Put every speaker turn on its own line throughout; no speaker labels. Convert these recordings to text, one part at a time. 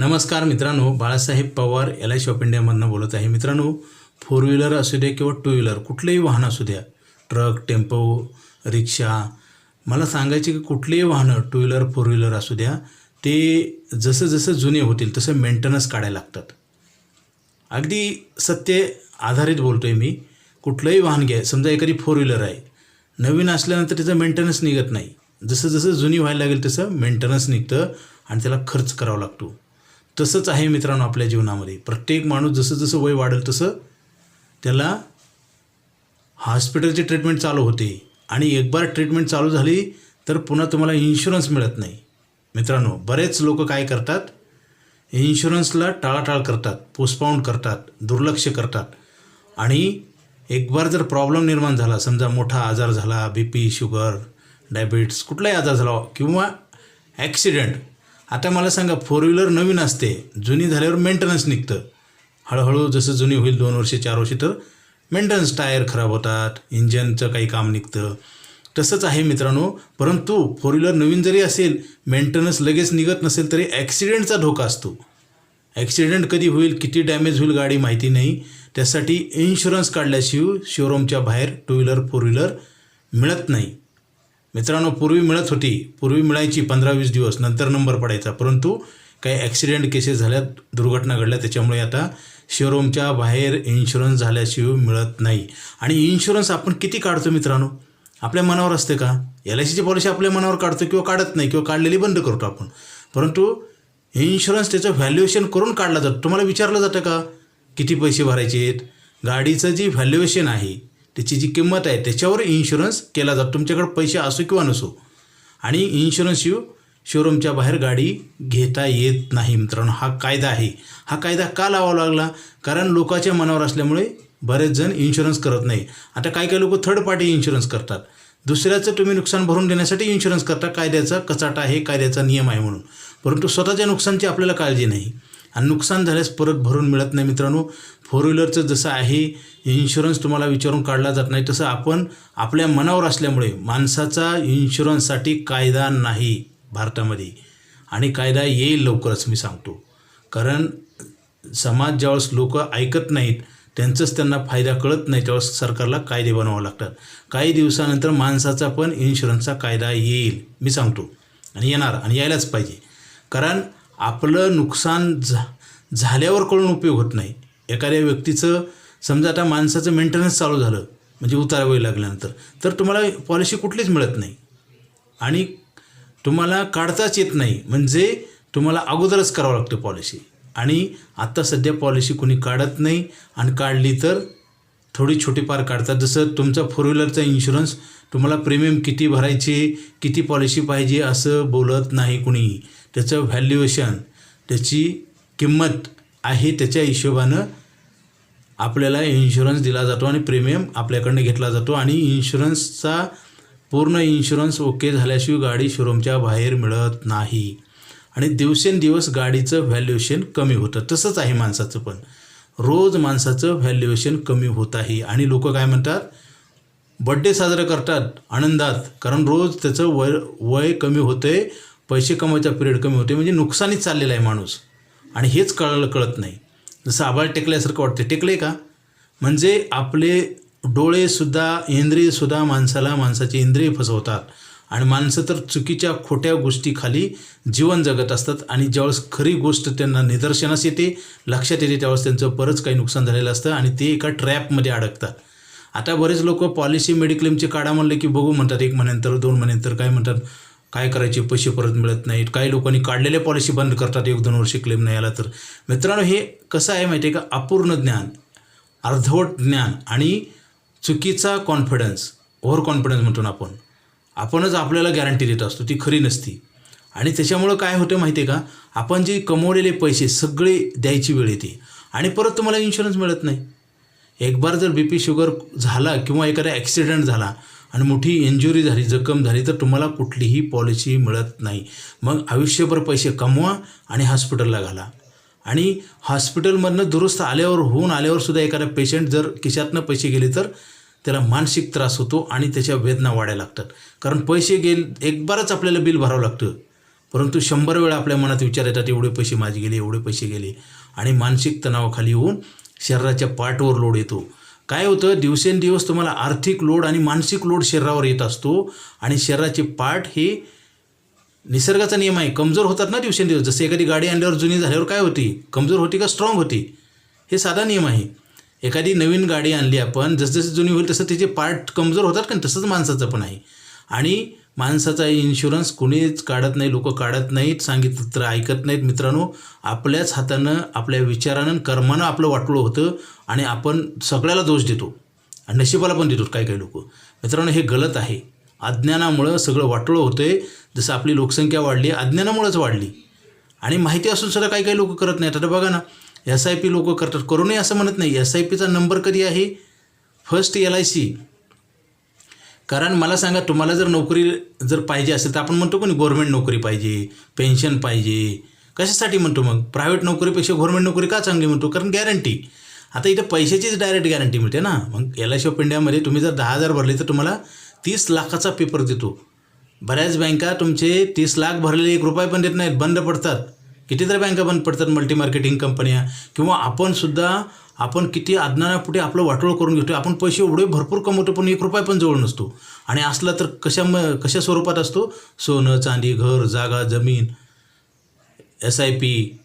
नमस्कार मित्रांनो Balasaheb Pawar L I shop इंडियामधनं बोलत आहे. मित्रांनो फोर व्हीलर असू द्या किंवा टू व्हीलर कुठलंही वाहन असू द्या ट्रक टेम्पो रिक्षा मला सांगायचे की कुठलेही वाहनं टू व्हीलर फोर व्हीलर असू द्या ते जसं जसं जुने होतील तसं मेंटेनन्स काढायला लागतात. अगदी सत्य आधारित बोलतो आहे मी. कुठलंही वाहन घ्या समजा एखादी फोर व्हीलर आहे नवीन असल्यानंतर त्याचं मेंटेनन्स निघत नाही. जसं जसं जुनी व्हायला लागेल तसं मेंटेनन्स निघतं आणि त्याला खर्च करावा लागतो. तसंच आहे मित्रांनो आपल्या जीवनामध्ये. प्रत्येक माणूस जसं जसं वय वाढेल तसं त्याला हॉस्पिटलची ट्रीटमेंट चालू होते. आणि एक बार ट्रीटमेंट चालू झाली तर पुन्हा तुम्हाला इन्शुरन्स मिळत नाही. मित्रांनो बरेच लोक काय करतात? इन्शुरन्सला टाळाटाळ करतात पोस्टपाऊंड करतात दुर्लक्ष करतात. आणि एक बार जर प्रॉब्लेम निर्माण झाला समजा मोठा आजार झाला बी पी शुगर डायबिटीस कुठलाही आजार झाला किंवा ॲक्सिडेंट आता मला सांगा फोर व्हीलर नवीन असते जुनी झाल्यावर मेंटेनन्स निघतं. हळूहळू जसं जुनी होईल दोन वर्षे चार वर्षे तर मेंटेनन्स टायर खराब होतात इंजनचं काही काम निघतं. तसंच आहे मित्रांनो परंतु फोर व्हीलर नवीन जरी असेल मेंटेनन्स लगेच निघत नसेल तरी ॲक्सिडेंटचा धोका असतो. ॲक्सिडेंट कधी होईल किती डॅमेज होईल गाडी माहिती नाही. त्यासाठी इन्शुरन्स काढल्याशिवाय शोरूमच्या बाहेर टू व्हीलर फोर व्हीलर मिळत नाही. मित्रांनो पूर्वी मिळत होती. पूर्वी मिळायची पंधरा वीस दिवस नंतर नंबर पडायचा. परंतु काही ॲक्सिडेंट केसेस झाल्या दुर्घटना घडल्या त्याच्यामुळे आता शोरूमच्या बाहेर इन्शुरन्स झाल्याशिवाय मिळत नाही. आणि इन्शुरन्स आपण किती काढतो मित्रांनो? आपल्या मनावर असते का? एल आय सीची पॉलिसी आपल्या मनावर काढतो किंवा काढत नाही किंवा काढलेली बंद करतो आपण. परंतु इन्शुरन्स त्याचं व्हॅल्युएशन करून काढला जातो. तुम्हाला विचारलं जातं का? किती पैसे भरायचे आहेत? गाडीचं जी व्हॅल्युएशन आहे त्याची जी किंमत आहे त्याच्यावर इन्शुरन्स केला जातो. तुमच्याकडे पैसे असो किंवा नसो. आणि इन्शुरन्स यू शोरूमच्या बाहेर गाडी घेता येत नाही मित्रांनो. हा कायदा आहे. हा कायदा का लावावा लागला? कारण लोकांच्या मनावर असल्यामुळे बरेच जण इन्शुरन्स करत नाही. आता काही काही लोक थर्ड पार्टी इन्शुरन्स करतात. दुसऱ्याचं तुम्ही नुकसान भरून देण्यासाठी इन्शुरन्स करता कायद्याचा कचाटा आहे कायद्याचा नियम आहे म्हणून. परंतु स्वतःच्या नुकसानची आपल्याला काळजी नाही. आणि नुकसान झाल्यास परत भरून मिळत नाही मित्रांनो. फोर व्हीलरचं जसं आहे इन्शुरन्स तुम्हाला विचारून काढला जात नाही तसं आपण आपल्या मनावर असल्यामुळे माणसाचा इन्शुरन्ससाठी कायदा नाही भारतामध्ये. आणि कायदा येईल लवकरच मी सांगतो. कारण समाज ज्यावेळेस लोक ऐकत नाहीत त्यांचंच त्यांना फायदा कळत नाही त्यावेळेस सरकारला कायदे बनवावे लागतात. काही दिवसानंतर माणसाचा पण इन्शुरन्सचा कायदा येईल मी सांगतो. आणि येणार आणि यायलाच पाहिजे. कारण आपलं नुकसान झा झाल्यावर कळून उपयोग होत नाही. एखाद्या व्यक्तीचं समजा आता माणसाचं मेंटेनन्स चालू झालं म्हणजे उतारावे लागल्यानंतर तर तुम्हाला पॉलिसी कुठलीच मिळत नाही. आणि तुम्हाला काढताच येत नाही म्हणजे तुम्हाला अगोदरच करावं लागतं पॉलिसी आणि आत्ता सध्या पॉलिसी कोणी काढत नाही आणि काढली तर थोडी छोटीफार काढतात. जसं तुमचा फोर व्हीलरचा इन्शुरन्स तुम्हाला प्रीमियम किती भरायचे किती पॉलिसी पाहिजे असं बोलत नाही कुणी. त्याचं व्हॅल्युएशन त्याची किंमत आहे त्याच्या हिशोबानं आपल्याला इन्शुरन्स दिला जातो आणि प्रीमियम आपल्याकडनं घेतला जातो आणि इन्शुरन्सचा पूर्ण इन्शुरन्स ओके झाल्याशिवाय गाडी शोरूमच्या बाहेर मिळत नाही. आणि दिवसेंदिवस गाडीचं व्हॅल्युएशन कमी होतं. तसंच आहे माणसाचं पण. रोज माणसाचं व्हॅल्युएशन कमी होत आहे. आणि लोक काय म्हणतात? बड्डे साजरा करतात आनंदात. कारण रोज त्याचं वय वय कमी होतंय पैसे कमवायचा पिरियड कमी होते म्हणजे नुकसानीच चाललेला आहे माणूस. आणि हेच कळलं कळत नाही. जसं आभाळ टेकल्यासारखं वाटते टेकले का? म्हणजे आपले डोळेसुद्धा इंद्रियसुद्धा माणसाला माणसाची इंद्रिय फसवतात. आणि माणसं तर चुकीच्या खोट्या गोष्टीखाली जीवन जगत असतात आणि ज्यावेळेस खरी गोष्ट त्यांना निदर्शनास येते लक्षात येते त्यावेळेस त्यांचं बरंच काही नुकसान झालेलं असतं आणि ते एका ट्रॅपमध्ये अडकतात. आता बरेच लोक पॉलिसी मेडिक्लेमचे काढा म्हणले की बघू म्हणतात एक महिन्यानंतर दोन महिन्यानंतर काय म्हणतात? काय करायचे? पैसे परत मिळत नाहीत. काही लोकांनी काढलेल्या पॉलिसी बंद करतात. एक दोन वर्ष क्लेम नाही आला तर. मित्रांनो हे कसं आहे माहिती आहे का? अपूर्ण ज्ञान अर्धवट ज्ञान आणि चुकीचा कॉन्फिडन्स ओव्हर कॉन्फिडन्स म्हणतो ना आपण. आपणच आपल्याला गॅरंटी देत असतो. ती खरी नसती. आणि त्याच्यामुळं काय होतं माहिती आहे का? आपण जे कमवलेले पैसे सगळे द्यायची वेळ येते. आणि परत तुम्हाला इन्शुरन्स मिळत नाही. एक बार जर बी पी शुगर झाला किंवा एखादा ॲक्सिडेंट झाला आणि मोठी इंजुरी झाली जखम झाली तर तुम्हाला कुठलीही पॉलिसी मिळत नाही. मग आयुष्यभर पैसे कमवा आणि हॉस्पिटलला घाला. आणि हॉस्पिटलमधनं दुरुस्त आल्यावर होऊन आल्यावरसुद्धा एखादा पेशंट जर खिशातनं पैसे गेले तर त्याला मानसिक त्रास होतो आणि त्याच्या वेदना वाढायला लागतात. कारण पैसे गेल एक बारच आपल्याला बिल भरावं लागतं. परंतु शंभर वेळा आपल्या मनात विचार येतात एवढे पैसे माझे गेले एवढे पैसे गेले. आणि मानसिक तणावाखाली होऊन शरीराच्या पाठवर लोड येतो. काय होतं? दिवसेंदिवस तुम्हाला आर्थिक लोड आणि मानसिक लोड शरीरावर येत असतो आणि शरीराचे पाठ हे निसर्गाचा नियम आहे. कमजोर होतात ना दिवसेंदिवस. जसे एखादी गाडी आणल्यावर जुनी झाल्यावर काय होती? कमजोर होती का स्ट्रॉंग होती? हे साधा नियम आहे. एखादी नवीन गाडी आणली आपण जसजशी जुनी होईल तसं तिचे पार्ट कमजोर होतात का तसंच माणसाचं पण आहे. आणि माणसाचा इन्शुरन्स कुणीच काढत नाही लोक काढत नाहीत सांगितलं तर ऐकत नाहीत. मित्रांनो आपल्याच हातानं आपल्या विचारानं कर्मानं आपलं वाटलं होतं आणि आपण सगळ्याला दोष देतो. आणि नशिबाला पण देतो काही काही लोक. मित्रांनो हे गलत आहे. अज्ञानामुळं सगळं वाटोळं होतं आहे जसं आपली लोकसंख्या वाढली अज्ञानामुळंच वाढली. आणि माहिती असून सुद्धा काही काही लोक करत नाहीत. आता बघा ना एस आय पी लोक करतात. करू नये असं म्हणत नाही. एस आय पीचा नंबर कधी आहे? फर्स्ट एल आय सी कारण मला सांगा तुम्हाला जर नोकरी जर पाहिजे असेल तर आपण म्हणतो कोणी गव्हर्मेंट नोकरी पाहिजे पेन्शन पाहिजे. कशासाठी म्हणतो मग? प्रायव्हेट नोकरीपेक्षा गव्हर्मेंट नोकरी का चांगली म्हणतो? कारण गॅरंटी आता इथं पैशाचीच डायरेक्ट गॅरंटी मिळते ना. मग एल आय सी ऑफ इंडियामध्ये तुम्ही जर दहा हजार भरले तर तुम्हाला तीस लाखाचा पेपर देतो. बऱ्याच बँका तुमचे तीस लाख भरलेले एक रुपये पण देत नाहीत बंद पडतात. कितीतरी बँका बंद पडतात मल्टी मार्केटिंग कंपन्या किंवा आपणसुद्धा आपण किती अज्ञानापुढे आपलं वाटोळ करून घेतो आपण पैसे एवढे भरपूर कमवतो पण एक रुपया पण जवळ नसतो. आणि असला तर कशा म कशा स्वरूपात असतो? सोनं चांदी घर जागा जमीन एस आय पी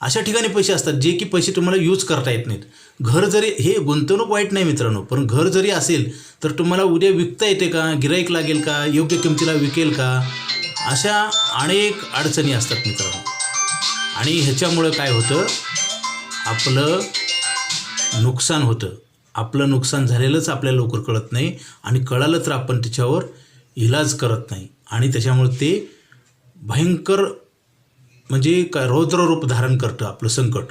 अशा ठिकाणी पैसे असतात जे की पैसे तुम्हाला यूज करता येत नाहीत. घर जरी हे गुंतवणूक वाईट नाही मित्रांनो पण घर जरी असेल तर तुम्हाला उद्या विकता येते का? गिराईक लागेल का? योग्य किमतीला विकेल का? अशा अनेक अडचणी असतात मित्रांनो. आणि ह्याच्यामुळं काय होतं? आपलं नुकसान होतं. आपलं नुकसान झालेलंच आपल्याला लवकर कळत नाही आणि कळालं तर आपण त्याच्यावर इलाज करत नाही. आणि त्याच्यामुळे ते भयंकर म्हणजे काय रौद्ररूप धारण करतं आपलं संकट.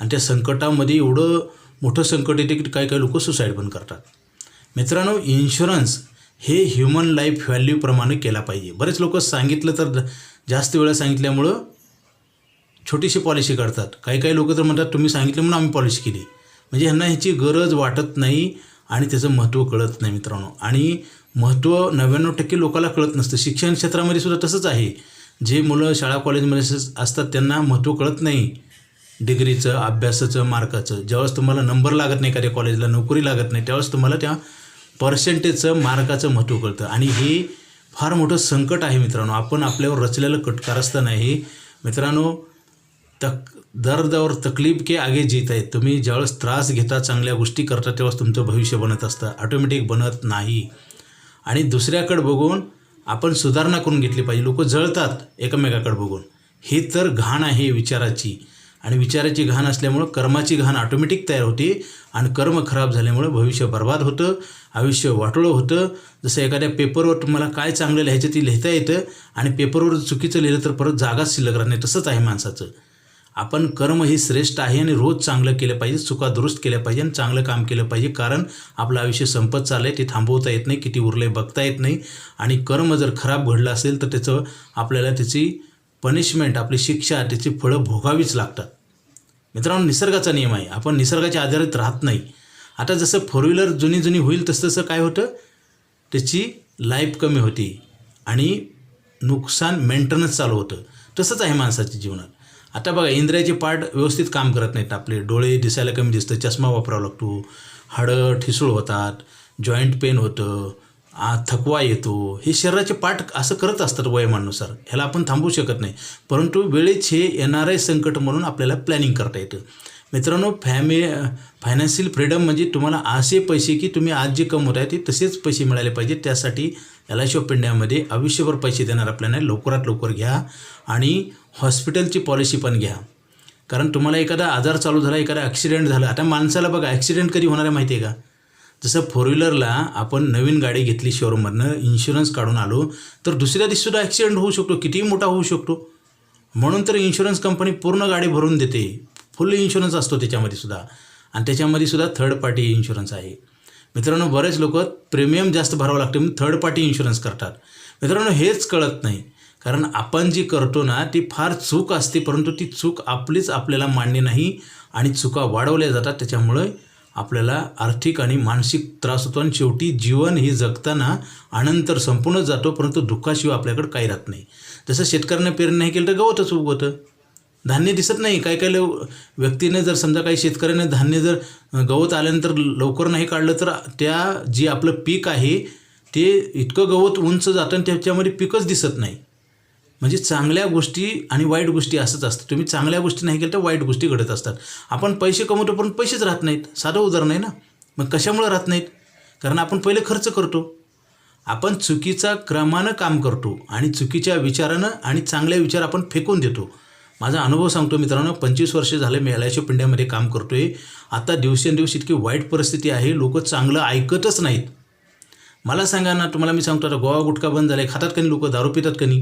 आणि त्या संकटामध्ये एवढं मोठं संकट येते की काही काही लोक सुसाईड पण करतात. मित्रांनो इन्शुरन्स हे ह्युमन लाईफ व्हॅल्यूप्रमाणे केला पाहिजे. बरेच लोक सांगितलं तर जास्त वेळा सांगितल्यामुळं छोटीशी पॉलिसी काढतात. काही काही लोक तर म्हणतात तुम्ही सांगितलं म्हणून आम्ही पॉलिसी केली. म्हणजे ह्यांना ह्याची गरज वाटत नाही आणि त्याचं महत्त्व कळत नाही मित्रांनो. आणि महत्त्व नव्याण्णव टक्के लोकांना कळत नसतं. शिक्षण क्षेत्रामध्ये सुद्धा तसंच आहे. जे मुलं शाळा कॉलेजमध्ये असतात त्यांना महत्त्व कळत नाही. डिग्रीचं अभ्यासाचं मार्काचं. ज्यावेळेस तुम्हाला नंबर लागत नाही एखाद्या कॉलेजला नोकरी लागत नाही त्यावेळेस तुम्हाला त्या पर्सेंटेजचं मार्काचं महत्त्व कळतं. आणि हे फार मोठं संकट आहे मित्रांनो. आपण आपल्यावर रचलेलं कट कारस्थान आहे मित्रांनो तक दर्दावर तकलीफ के आगे जीत आहे तुम्ही ज्यावेळेस त्रास घेता चांगल्या गोष्टी करता तेव्हाच तुमचं भविष्य बनत असतं. ऑटोमॅटिक बनत नाही. आणि दुसऱ्याकडे बघून आपण सुधारणा करून घेतली पाहिजे. लोक जळतात एकमेकाकडे बघून. हे तर घाण आहे विचाराची. आणि विचाराची घाण असल्यामुळं कर्माची घाण ऑटोमॅटिक तयार होते. आणि कर्म खराब झाल्यामुळं भविष्य बर्बाद होतं. आयुष्य वाटोळं होतं. जसं एखाद्या पेपरवर तुम्हाला काय चांगलं लिहायचं ते लिहिता येतं. आणि पेपरवर चुकीचं लिहिलं तर परत जागाच शिल्लक राहत नाही. तसंच आहे माणसाचं. आपण कर्म हे श्रेष्ठ आहे आणि रोज चांगलं केलं पाहिजे चुका दुरुस्त केल्या पाहिजे आणि चांगलं काम केलं पाहिजे. कारण आपलं आयुष्य संपत चाललं आहे ते थांबवता येत नाही किती उरले बघता येत नाही. आणि कर्म जर खराब घडलं असेल तर त्याचं आपल्याला त्याची पनिशमेंट आपली शिक्षा त्याची फळं भोगावीच लागतात. मित्रांनो निसर्गाचा नियम आहे. आपण निसर्गाच्या आधारित राहत नाही. आता जसं फोर व्हीलर जुनी जुनी होईल तसं तसं काय होतं? त्याची लाईफ कमी होती. आणि नुकसान मेंटेनन्स चालू होतं. तसंच आहे माणसाच्या जीवनात. आता बघा इंद्रियाचे पार्ट व्यवस्थित काम करत नाहीत आपले. डोळे दिसायला कमी दिसतं चष्मा वापरावा लागतो हाडं ठिसूळ होतात जॉईंट पेन होतं आ थकवा येतो. हे शरीराचे पाठ असं करत असतात वयमानुसार ह्याला आपण थांबवू शकत नाही. परंतु वेळेच हे आहे संकट म्हणून आपल्याला प्लॅनिंग करता येतं. मित्रांनो फॅमि फायनान्शियल फ्रीडम म्हणजे तुम्हाला असे पैसे की तुम्ही आज जे कमवत आहे ते तसेच पैसे मिळाले पाहिजे त्यासाठी एल आय सी ऑफ इंडियामध्ये आयुष्यभर पैसे देणार आपल्याला लवकरात लवकर घ्या आणि हॉस्पिटलची पॉलिसी पण घ्या. कारण तुम्हाला एखादा आजार चालू झाला एखादा ॲक्सिडेंट झाला आता माणसाला बघा ॲक्सिडेंट कधी होणार आहे माहिती आहे का? जसं फोर व्हीलरला आपण नवीन गाडी घेतली शोरूममधनं इन्शुरन्स काढून आलो तर दुसऱ्या दिवशीसुद्धा ॲक्सिडेंट होऊ शकतो कितीही मोठा होऊ शकतो. म्हणून तर इन्शुरन्स कंपनी पूर्ण गाडी भरून देते. फुल इन्शुरन्स असतो त्याच्यामध्ये सुद्धा. आणि त्याच्यामध्ये सुद्धा थर्ड पार्टी इन्शुरन्स आहे. मित्रांनो बरेच लोक प्रीमियम जास्त भरावं लागते म्हणून थर्ड पार्टी इन्शुरन्स करतात. मित्रांनो हेच कळत नाही. कारण आपण जी करतो ना ती फार चूक असते परंतु ती चूक आपलीच आपल्याला मान्य नाही आणि चुका वाढवल्या जातात. त्याच्यामुळे आपल्याला आर्थिक आणि मानसिक त्रास होतो आणि शेवटी जीवन हे जगताना आनंद तर संपूर्णच जातो परंतु दुःखाशिवाय आपल्याकडे काही राहत नाही. जसं शेतकऱ्यांना पेरणी नाही केलं तर गवतच उगवतं. धान्य दिसत नाही. काही काही व्यक्तीने जर समजा काही शेतकऱ्याने धान्य जर गवत आल्यानंतर लवकर नाही काढलं तर त्या जे आपलं पीक आहे ते इतकं गवत उंच जातं आणि त्याच्यामध्ये पीकच दिसत नाही. म्हणजे चांगल्या गोष्टी आणि वाईट गोष्टी असंच असतं. तुम्ही चांगल्या गोष्टी नाही केल्या तर वाईट गोष्टी घडत असतात. आपण पैसे कमवतो पण पैसेच राहत नाहीत. साधं उदाहरण आहे ना? मग कशामुळे राहत नाहीत? कारण आपण पहिले खर्च करतो. आपण चुकीचा क्रमानं काम करतो आणि चुकीच्या विचारानं आणि चांगल्या विचार आपण फेकून देतो. माझा अनुभव सांगतो मित्रांनो पंचवीस वर्ष झाले मी एलआयसी पिंड्यामध्ये काम करतो आहे आता दिवसेंदिवस इतकी वाईट परिस्थिती आहे लोक चांगलं ऐकतच नाहीत. मला सांगा ना तुम्हाला मी सांगतो आता गोवा गुटखा बंद झाला आहे खातात कनी लोक दारू पितात कनी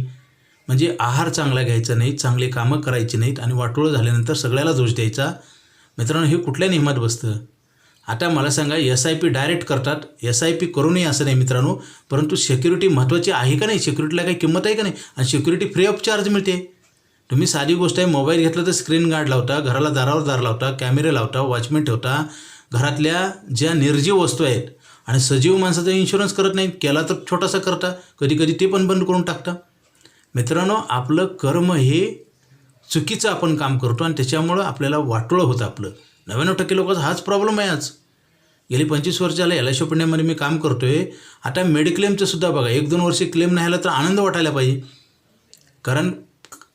म्हणजे आहार चांगला घ्यायचा नाही चांगले कामं करायची नाहीत आणि वाटोळं झाल्यानंतर सगळ्याला दोष द्यायचा. मित्रांनो हे कुठल्या नियमात बसतं? आता मला सांगा एस आय पी डायरेक्ट करतात एस आय पी करू नये असं नाही मित्रांनो परंतु सिक्युरिटी महत्त्वाची आहे का नाही? सिक्युरिटीला काही किंमत आहे का नाही? आणि सिक्युरिटी फ्री ऑफ चार्ज मिळते. तुम्ही साधी गोष्ट आहे मोबाईल घेतला तर स्क्रीन गार्ड लावता घराला दारावर दार लावता कॅमेरे लावता वॉचमॅन ठेवता घरातल्या ज्या निर्जीव वस्तू आहेत आणि सजीव माणसाचा इन्शुरन्स करत नाही केला तर छोटासा करता कधी कधी ते पण बंद करून टाकता. मित्रांनो आपलं कर्म हे चुकीचं आपण काम करतो आणि त्याच्यामुळं आपल्याला वाटोळं होतं आपलं. नव्याण्णव टक्के लोकांचा हाच प्रॉब्लेम आहे आज. गेली पंचवीस वर्षाला एल आय पुण्यामध्ये मी काम करतो आहे आता मेडिक्लेमचं सुद्धा बघा एक दोन वर्षी क्लेम नाही आला तर आनंद वाटायला पाहिजे. कारण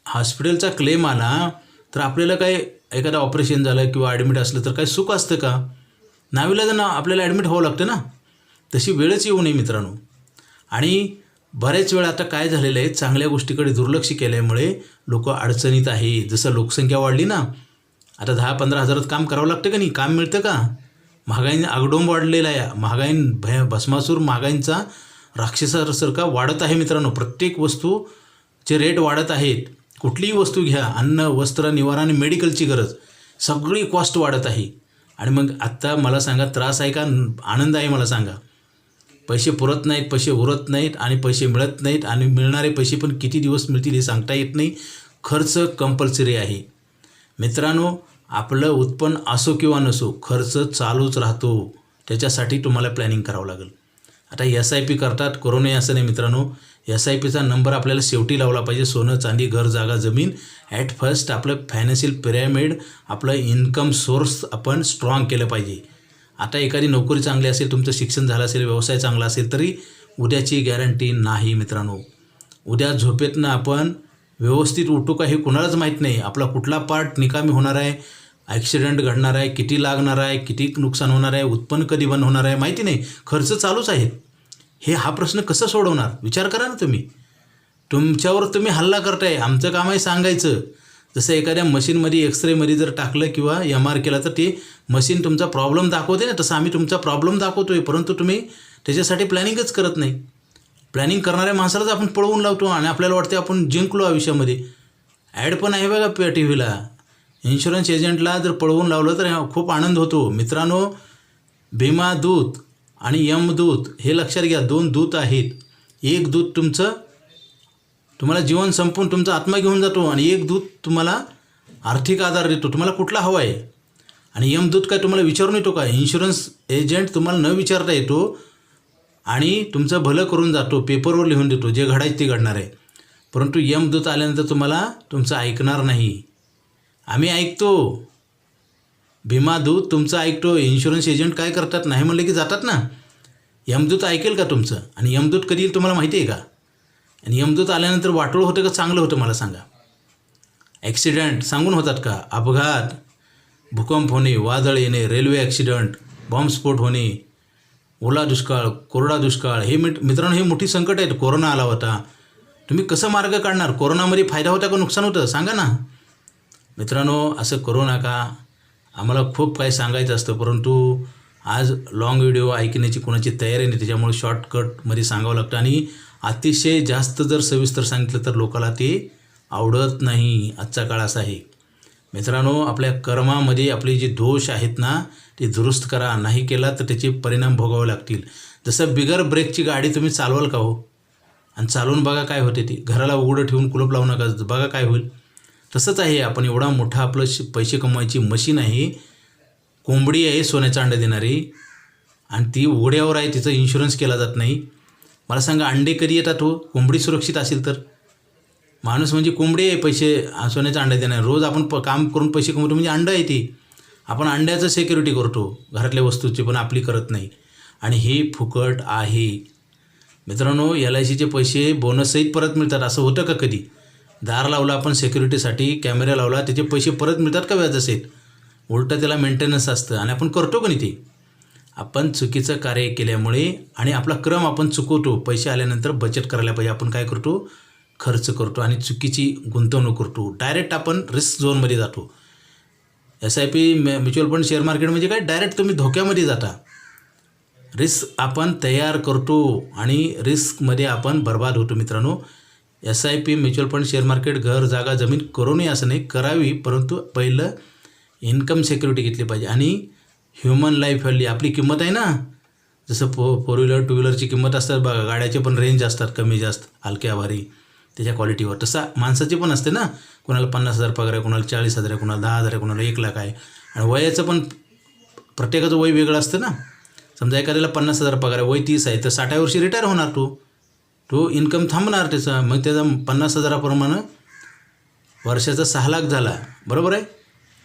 हॉस्पिटलचा क्लेम आला तर आपल्याला काय एखादं ऑपरेशन झालं किंवा ॲडमिट असलं तर काही सुख असतं का? नाविलाजांना आपल्याला ॲडमिट व्हावं लागतं ना. तशी वेळच येऊ नये मित्रांनो. आणि बऱ्याच वेळा आता काय झालेलं आहे चांगल्या गोष्टीकडे दुर्लक्ष केल्यामुळे लोक अडचणीत आहे. जसं लोकसंख्या वाढली ना आता दहा पंधरा हजारात काम करावं लागतं का नाही? काम मिळतं का? महागाईने आगडोंब वाढलेला आहे. महागाईन भय भस्मासूर महागाईंचा राक्षसासारखा वाढत आहे मित्रांनो. प्रत्येक वस्तूचे रेट वाढत आहेत. कुठलीही वस्तू घ्या अन्न वस्त्र निवारा आणि मेडिकलची गरज सगळी कॉस्ट वाढत आहे. आणि मग आत्ता मला सांगा त्रास आहे का? आनंद आहे मला सांगा. पैसे पुरत नाहीत पैसे उरत नाहीत आणि पैसे मिळत नाहीत आणि मिळणारे पैसे पण किती दिवस मिळतील हे सांगता येत नाही. खर्च कंपल्सरी आहे. मित्रांनो आपलं उत्पन्न असो किंवा नसो खर्च चालूच राहतो. त्याच्यासाठी तुम्हाला प्लॅनिंग करावं लागेल. आता एस आय पी करतात करू नये असं नाही मित्रांनो. एस आय पीचा नंबर आपल्याला शेवटी लावला पाहिजे. सोनं चांदी घर जागा जमीन. ॲट फर्स्ट आपलं फायनान्शियल पिरॅमिड आपलं इन्कम सोर्स आपण स्ट्रॉंग केलं पाहिजे. आता एखादी नोकरी चांगली असेल तुमचं शिक्षण झालं असेल व्यवसाय चांगला असेल तरी उद्याची गॅरंटी नाही मित्रांनो. उद्या झोपेतनं आपण व्यवस्थित उठू का हे कुणालाच माहीत नाही. आपला कुठला पार्ट निकामी होणार आहे ॲक्सिडेंट घडणार आहे किती लागणार आहे किती नुकसान होणार आहे उत्पन्न कधी बंद होणार आहे माहिती नाही. खर्च चालूच आहेत हे हा प्रश्न कसं सोडवणार? विचार करा ना तुम्ही. तुमच्यावर तुम्ही हल्ला करताय. आमचं काम आहे सांगायचं. जसं एखाद्या मशीनमध्ये एक्सरेमध्ये जर टाकलं किंवा एम आर केला तर ते मशीन तुमचा प्रॉब्लेम दाखवते ना. तसं आम्ही तुमचा प्रॉब्लेम दाखवतो आहे परंतु तुम्ही त्याच्यासाठी प्लॅनिंगच करत नाही. प्लॅनिंग करणाऱ्या माणसालाच आपण पळवून लावतो आणि आपल्याला वाटते आपण जिंकलो आयुष्यामध्ये. ॲड पण आहे बघा पे टी व्हीला इन्शुरन्स एजंटला जर पळवून लावलं तर खूप आनंद होतो. मित्रांनो भीमा दूत आणि यमदूत हे लक्षात घ्या दोन दूत आहेत. एक दूत तुमचं तुम्हाला जीवन संपून तुमचा आत्मा घेऊन जातो आणि एक दूत तुम्हाला आर्थिक आधार देतो. तुम्हाला कुठला हवा आहे आणि यमदूत काय तुम्हाला विचारून येतो का? इन्शुरन्स एजंट तुम्हाला न विचारता येतो आणि तुमचं भलं करून जातो पेपरवर लिहून देतो जे घडायचं ते घडणार आहे. परंतु यमदूत आल्यानंतर तुम्हाला तुमचं ऐकणार नाही. आम्ही ऐकतो भीमादूत तुमचं ऐकतो इन्शुरन्स एजंट काय करतात? नाही म्हणले की जातात ना. यमदूत ऐकेल का तुमचं? आणि यमदूत कधी येईल तुम्हाला माहिती आहे का? आणि यमदूत आल्यानंतर वाटोळ होतं का चांगलं होतं मला सांगा. ॲक्सिडेंट सांगून होतात का? अपघात भूकंप होणे वादळ येणे रेल्वे ॲक्सिडंट बॉम्बस्फोट होणे ओला दुष्काळ कोरडा दुष्काळ हे मिट मित्रांनो हे मोठी संकट आहेत. कोरोना आला होता. तुम्ही कसं मार्ग काढणार? कोरोनामध्ये फायदा होता का नुकसान होतं? सांगा ना. मित्रांनो असं करू नका. आम्हाला खूप काही सांगायचं असतं परंतु आज लाँग व्हिडिओ ऐकण्याची कोणाची तयारी नाही त्याच्यामुळे शॉर्टकटमध्ये सांगावं लागतं. आणि अतिशय जास्त जर सविस्तर सांगितलं तर लोकाला ते आवडत नाही. आजचा काळ असा आहे. मित्रांनो आपल्या कर्मामध्ये आपले जे दोष आहेत ना ते दुरुस्त करा. नाही केला तर त्याचे परिणाम भोगावे लागतील. जसं बिगर ब्रेकची गाडी तुम्ही चालवाल का हो? आणि चालवून बघा काय होते ती. घराला उघडं ठेवून कुलप लावू नका. बघा काय होईल. तसंच आहे आपण एवढा मोठा आपलं श पैसे कमवायची मशीन आहे. कोंबडी आहे सोन्याचा अंडा देणारी. आणि ती उघड्यावर आहे तिचं इन्शुरन्स केला जात नाही. मला सांगा अंडे कधी येतात हो? कोंबडी सुरक्षित असेल तर? माणूस म्हणजे कोंबडी आहे पैसे सोन्याचं सोन्याचा अंडा देणार. रोज आपण प काम करून पैसे कमवतो म्हणजे अंडं आहे ती. आपण अंड्याचं सेक्युरिटी करतो घरातल्या वस्तूची पण आपली करत नाही. आणि हे फुकट आहे. मित्रांनो एल आय सीचे पैसे बोनससहित परत मिळतात असं होतं का कधी? दार लावला आपण सेक्युरिटीसाठी कॅमेरा लावला त्याचे पैसे परत मिळतात का व्याज असेल? उलटं त्याला मेंटेनन्स असतं आणि आपण करतो का नाही ते? आपण चुकीचं कार्य केल्यामुळे आणि आपला क्रम आपण चुकवतो पैसे आल्यानंतर बचत करायला पाहिजे आपण काय करतो? खर्च करतो आणि चुकीची गुंतवणूक करतो. डायरेक्ट आपण रिस्क झोनमध्ये जातो. S I P mutual fund share market म्हणजे काय? डायरेक्ट तुम्ही धोक्यामध्ये जाता. रिस्क आपण तयार करतो आणि रिस्कमध्ये आपण बर्बाद होतो मित्रांनो. S I P mutual fund share market घर जागा जमीन करू नये असं नाही करावी परंतु पहिलं इन्कम सिक्युरिटी घेतली पाहिजे. आणि ह्युमन लाईफ हल्ली आपली किंमत आहे ना? जसं फो फोर व्हीलर टू व्हीलरची किंमत असतात बघा गाड्याचे पण रेंज असतात कमी जास्त हलक्या भारी त्याच्या क्वालिटीवर तसा माणसाची पण असते ना? कोणाला पन्नास हजार पगार आहे कोणाला चाळीस हजार आहे कोणाला दहा हजार आहे कोणाला एक लाख आहे. आणि वयाचं पण प्रत्येकाचं वय वेगळं असतं ना? समजा एखाद्याला पन्नास हजार पगार आहे वय तीस आहे तर साठाव्या वर्षी रिटायर होणार तो. तो इन्कम थांबणार त्याचा. मग त्याचा पन्नास हजाराप्रमाणे वर्षाचा सहा लाख झाला. बरोबर आहे?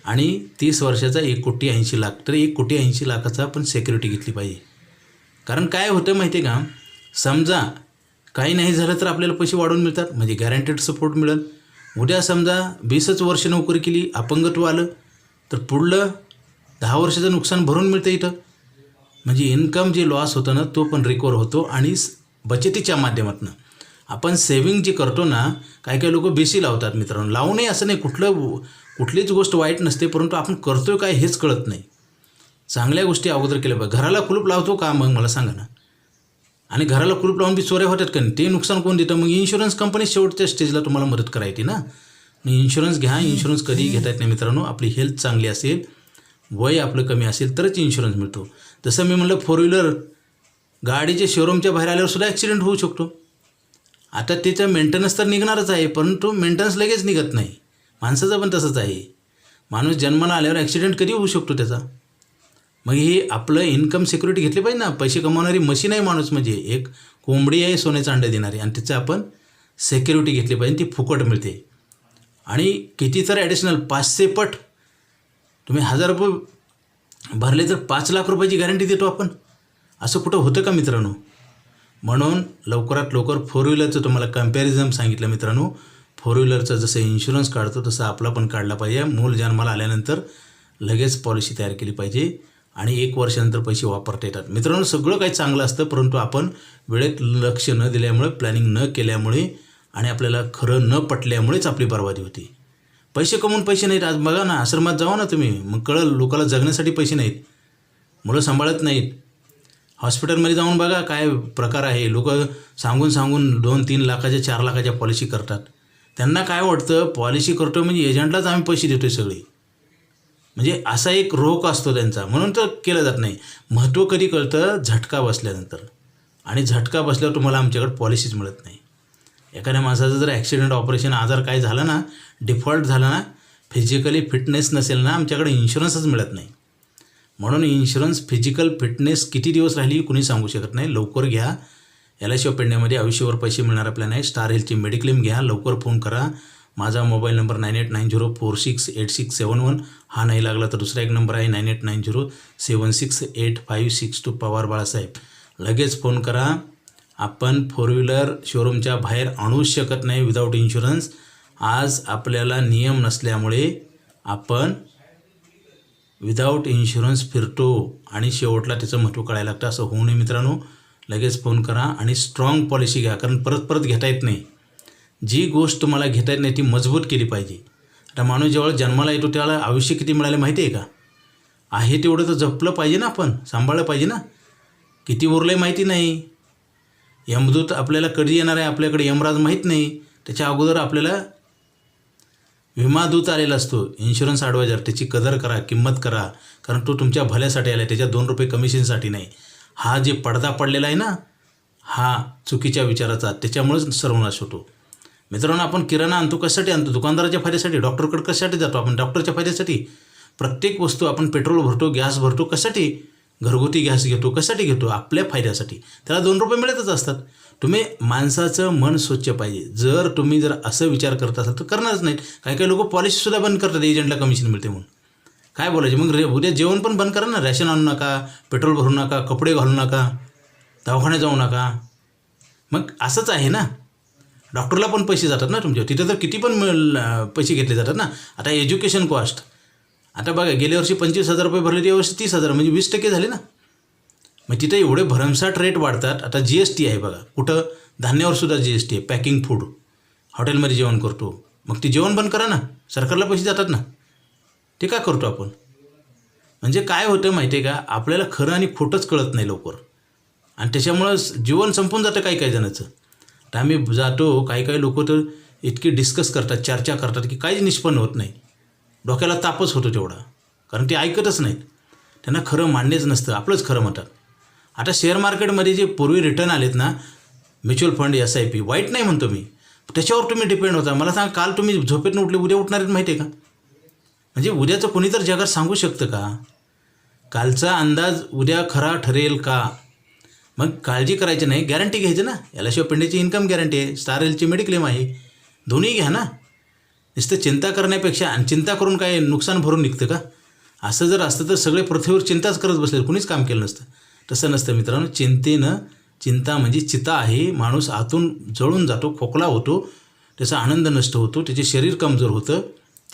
आणि तीस वर्षाचा एक कोटी ऐंशी लाख. तर एक कोटी ऐंशी लाखाचा आपण सेक्युरिटी घेतली पाहिजे. कारण काय होतं माहिती आहे का? समजा काही नाही झालं तर आपल्याला पैसे वाढवून मिळतात. म्हणजे गॅरंटेड सपोर्ट मिळेल. उद्या समजा वीसच वर्ष नोकरी केली अपंगत्व आलं तर पुढलं दहा वर्षाचं नुकसान भरून मिळतं इथं. म्हणजे इन्कम जे लॉस होतं ना तो पण रिकवर होतो आणि बचतीच्या माध्यमातून. आपण सेविंग जी करतो ना काही काही लोक बेसी लावतात मित्रांनो. लावू नये असं नाही कुठलं कुठलीच गोष्ट वाईट नसते परंतु आपण करतोय काय हेच कळत नाही. चांगल्या गोष्टी अगोदर केल्या पाहिजे. घराला कुलूप लावतो का मग? मला सांगा ना. आणि घराला कुलूप लावून बी चोऱ्या होतात का नाही? ते नुकसान कोण देतं? मग इन्शुरन्स कंपनी शेवटच्या स्टेजला तुम्हाला मदत करायची ना. मग इन्शुरन्स घ्या इन्शुरन्स कधी घेता येत नाही मित्रांनो. आपली हेल्थ चांगली असेल वय आपलं कमी असेल तरच इन्शुरन्स मिळतो. जसं मी म्हणलं फोर व्हीलर गाडीच्या शोरूमच्या बाहेर आल्यावर सुद्धा ॲक्सिडेंट होऊ शकतो. आता त्याचं मेंटेनन्स तर निघणारच आहे परंतु मेंटेनन्स लगेच निघत नाही. माणसाचं पण तसंच आहे. माणूस जन्माला आल्यावर ॲक्सिडेंट कधी होऊ शकतो त्याचा? मग हे आपलं इन्कम सिक्युरिटी घेतली पाहिजे ना. पैसे कमावणारी मशीन आहे माणूस म्हणजे. एक कोंबडी आहे सोन्याचं अंडे देणारी. आणि तिचं आपण सेक्युरिटी घेतली पाहिजे ती फुकट मिळते. आणि किती तर ॲडिशनल पाचशे पट. तुम्ही हजार रुपये भरले तर पाच लाख रुपयाची गॅरंटी देतो आपण. असं कुठं होतं का मित्रांनो? म्हणून लवकरात लवकर फोर व्हीलरचं तुम्हाला कंपॅरिझन सांगितलं मित्रांनो. फोर व्हीलरचं जसं इन्शुरन्स काढतो तसं आपला पण काढला पाहिजे. मूल जन्माला आल्यानंतर लगेच पॉलिसी तयार केली पाहिजे. आणि एक वर्षानंतर पैसे वापरता येतात. मित्रांनो सगळं काही चांगलं असतं परंतु आपण वेळेत लक्ष न दिल्यामुळे प्लॅनिंग न केल्यामुळे आणि आपल्याला खरं न पटल्यामुळेच आपली बर्बादी होती. पैसे कमवून पैसे नाहीत. आज बघा ना आश्रमात जावा ना तुम्ही. मग कळलं लोकाला जगण्यासाठी पैसे नाहीत. मुलं सांभाळत नाहीत. हॉस्पिटलमध्ये जाऊन बघा काय प्रकार आहे. लोक सांगून सांगून दोन तीन लाखाच्या चार लाखाच्या पॉलिसी करतात. त्यांना काय वाटतं? पॉलिसी करतो म्हणजे एजंटलाच आम्ही पैसे देतो सगळे. म्हणजे असा एक रोग असतो त्यांचा. म्हणून तर केलं जात नाही. महत्त्व कधी कळतं? झटका बसल्यानंतर. आणि झटका बसल्यावर तुम्हाला आमच्याकडे पॉलिसीच मिळत नाही. एखाद्या माणसाचं जर ॲक्सिडेंट ऑपरेशन आजार काय झालं ना डिफॉल्ट झाला ना फिजिकली फिटनेस नसेल ना आमच्याकडे इन्शुरन्सच मिळत नाही. म्हणून इन्शुरन्स फिजिकल फिटनेस किती दिवस राहिली कुणी सांगू शकत नाही. लवकर घ्या. एल आय सी ऑफ इंडियामध्ये आयुष्यभर पैसे मिळणार प्लॅन आहे स्टार हेल्थची मेडिक्लेम घ्या. लवकर फोन करा. माझा mobile number nine eight nine zero four six eight six seven one हा नाही लागला तर दुसरा एक नंबर आहे nine eight nine zero seven six eight five six two Pawar Balasaheb. लगेच फोन करा. आपण फोर व्हीलर शोरूमच्या बाहेर आणूच शकत नाही विदाऊट इन्शुरन्स आज आपल्याला नियम नसल्यामुळे आपण विदाऊट इन्शुरन्स फिरतो आणि शेवटला त्याचं महत्त्व कळायला लागतं. असं होऊ नये मित्रांनो. लगेच फोन करा आणि स्ट्रॉंग पॉलिसी घ्या. कारण परत परत घेता येत नाही. जी गोष्ट तुम्हाला घेता येत नाही ती मजबूत केली पाहिजे. आता माणूस जेव्हा जन्माला येतो त्याला आयुष्य किती मिळाले माहिती आहे का? आहे तेवढं तर जपलं पाहिजे ना आपण. सांभाळलं पाहिजे ना. किती उरलं आहे माहिती नाही. यमदूत आपल्याला कधी येणार आहे? आपल्याकडे यमराज माहीत नाही. त्याच्या अगोदर आपल्याला विमा दूत आलेला असतो. इन्शुरन्स ॲडवायझर त्याची कदर करा किंमत करा. कारण तो तुमच्या भल्यासाठी आला आहे त्याच्या दोन रुपये कमिशनसाठी नाही. हा जे पडदा पडलेला आहे ना हा चुकीच्या विचाराचा त्याच्यामुळेच सर्वनाश होतो मित्रांनो आपण किराणा आणतो कशासाठी आणतो? दुकानदाराच्या फायद्यासाठी डॉक्टरकडे कशासाठी जातो आपण? डॉक्टरच्या फायद्यासाठी? प्रत्येक वस्तू आपण पेट्रोल भरतो गॅस भरतो कशासाठी? घरगुती गॅस घेतो कशासाठी घेतो? आपल्या फायद्यासाठी. त्याला दोन रुपये मिळतच असतात. तुम्ही माणसाचं मन स्वच्छ पाहिजे. जर तुम्ही जर असं विचार करत असाल तर करणारच नाहीत. काही काही लोक पॉलिसीसुद्धा बंद करतात एजंटला कमिशन मिळते म्हणून. काय बोलायचे? मग रे उद्या जेवण पण बंद करा ना. रॅशन आणू नका पेट्रोल भरू नका कपडे घालू नका दवाखान्यात जाऊ नका. मग असंच आहे ना. डॉक्टरला पण पैसे जातात ना तुमच्या तिथं तर किती पण मिळ पैसे घेतले जातात ना. आता एज्युकेशन कॉस्ट आता बघा गेल्या वर्षी पंचवीस हजार रुपये भरले यावर्षी तीस हजार म्हणजे वीस टक्के झाले ना. मग तिथं एवढे भरमसाठ रेट वाढतात. आता जी एस टी आहे बघा. कुठं? धान्यावर सुद्धा जी एस टी आहे. पॅकिंग फूड हॉटेलमध्ये जेवण करतो. मग ते जेवण बंद करा ना. सरकारला पैसे जातात ना. ते का करतो आपण? म्हणजे काय होतं माहिती आहे का? आपल्याला खरं आणि खोटंच कळत नाही लवकर. आणि त्याच्यामुळं जीवन संपून जातं काही काही जणांचं. तर आम्ही जातो काही काही लोक तर इतकी डिस्कस करतात चर्चा करतात की काहीच निष्पन्न होत नाही. डोक्याला तापच होतो तेवढा. कारण ते ऐकतच नाहीत. त्यांना खरं मान्यच नसतं. आपलंच खरं म्हणतात. आता शेअर मार्केटमध्ये जे पूर्वी रिटर्न आलेत ना mutual fund S I P वाईट नाही म्हणतो मी. त्याच्यावर तुम्ही डिपेंड होता. मला सांगा काल तुम्ही झोपेतनं उठले उद्या उठणार आहेत माहिती आहे का? म्हणजे उद्याचं कोणी तर जगात सांगू शकतं का? कालचा अंदाज उद्या खरा ठरेल का? मग काळजी करायची नाही गॅरंटी घ्यायची ना. याला पिंडीची इन्कम गॅरंटी आहे. स्टार हेल्थची मेडिक्लेम आहे. दोन्ही घ्या ना. नुसतं चिंता करण्यापेक्षा आणि चिंता करून काय नुकसान भरून निघतं का? असं जर असतं तर सगळे पृथ्वीवर चिंताच करत बसले कुणीच काम केलं नसतं. तसं नसतं मित्रांनो. चिंतेनं चिंता म्हणजे चिता आहे. माणूस आतून जळून जातो खोकला होतो. त्याचा आनंद नष्ट होतो. त्याचे शरीर कमजोर होतं.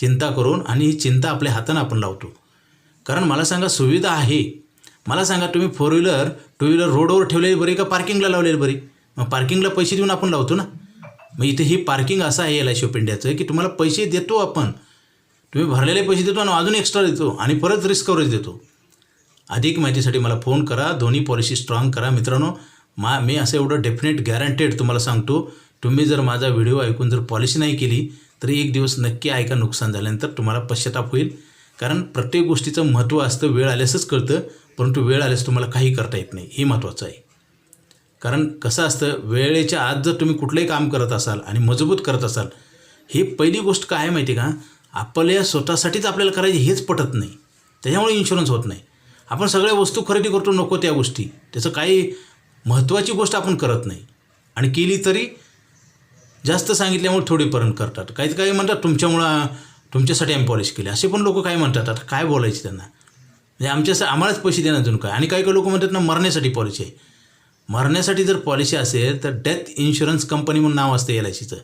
चिंता करून आणि ही चिंता आपल्या हातानं आपण लावतो. कारण मला सांगा सुविधा आहे. मला सांगा तुम्ही फोर व्हीलर टू व्हीलर रोडवर ठेवलेली बरी का पार्किंगला लावलेली बरी? मग पार्किंगला पैसे देऊन आपण लावतो ना? मग इथे ही पार्किंग असं आहे एल आय ऑफ इंडियाचं की तुम्हाला पैसे देतो आपण. तुम्ही भरलेले पैसे देतो आणि अजून एक्स्ट्रा देतो आणि परत रिस्क देतो. अधिक माहितीसाठी मला फोन करा. दोन्ही पॉलिसी स्ट्रॉंग करा. मित्रांनो मा मी असं एवढं डेफिनेट गॅरंटेड तुम्हाला सांगतो तुम्ही जर माझा व्हिडिओ ऐकून जर पॉलिसी नाही केली तर एक दिवस नक्की ऐका नुकसान झाल्यानंतर तुम्हाला पश्चाताप होईल. कारण प्रत्येक गोष्टीचं महत्त्व असतं वेळ आल्यासच कळतं परंतु वेळ आल्यास तुम्हाला काही करता येत नाही. हे महत्त्वाचं आहे. कारण कसं असतं वेळेच्या आत जर तुम्ही कुठलंही काम करत असाल आणि मजबूत करत असाल हे पहिली गोष्ट काय आहे माहिती आहे का? आपल्या स्वतःसाठीच आपल्याला करायची हेच पटत नाही. त्याच्यामुळे इन्शुरन्स होत नाही. आपण सगळ्या वस्तू खरेदी करतो नको त्या गोष्टी. त्याचं काही महत्त्वाची गोष्ट आपण करत नाही. आणि केली तरी जास्त सांगितल्यामुळे थोडीपर्यंत करतात. काही काही म्हणतात तुमच्यामुळं तुमच्यासाठी आम्ही पॉलिश केली. असे पण लोक काय म्हणतात. आता काय बोलायचे त्यांना? म्हणजे आमच्या आम्हालाच पैसे देणार अजून काय? आणि काही काही लोक म्हणतात ना मरण्यासाठी पॉलिसी आहे. मरण्यासाठी जर पॉलिसी असेल तर डेथ इन्शुरन्स कंपनी म्हणून नाव असतं एल आय सीचं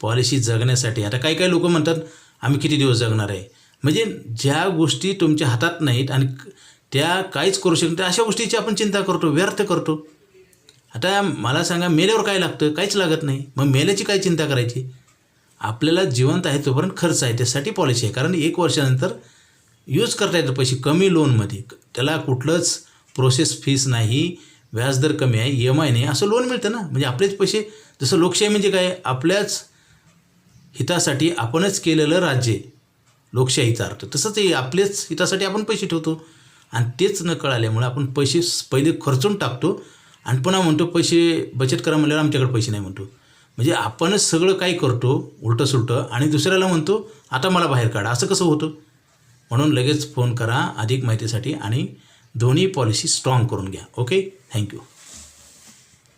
पॉलिसी जगण्यासाठी. आता काही काही लोक म्हणतात आम्ही किती दिवस जगणार आहे? म्हणजे ज्या गोष्टी तुमच्या हातात नाहीत आणि त्या काहीच करू शकत नाही, अशा गोष्टीची आपण चिंता करतो व्यर्थ करतो. आता मला सांगा मेल्यावर काय लागतं? काहीच लागत नाही. मग मेल्याची काय चिंता करायची? आपल्याला जिवंत आहे तोपर्यंत खर्च आहे. त्यासाठी पॉलिसी आहे. कारण एक वर्षानंतर यूज करता येतं पैसे. कमी लोनमध्ये त्याला कुठलंच प्रोसेस फीस नाही. व्याजदर कमी आहे. ई एम आय नाही. असं लोन मिळतं ना. म्हणजे आपलेच पैसे जसं लोकशाही म्हणजे काय? आपल्याच हितासाठी आपणच केलेलं राज्य. लोकशाहीचा अर्थ. तसंच आपलेच हितासाठी आपण पैसे ठेवतो. आणि तेच न कळाल्यामुळे आपण पैसे पहिले खर्चून टाकतो आणि पुन्हा म्हणतो पैसे बचत करा म्हणल्यावर आमच्याकडे पैसे नाही म्हणतो. म्हणजे आपणच सगळं काही करतो उलटं सुलटं आणि दुसऱ्याला म्हणतो आता मला बाहेर काढा. असं कसं होतं? म्हणून लगेच फोन करा अधिक माहितीसाठी आणि दोन्ही पॉलिसी स्ट्रॉंग करून घ्या. ओके? Thank you.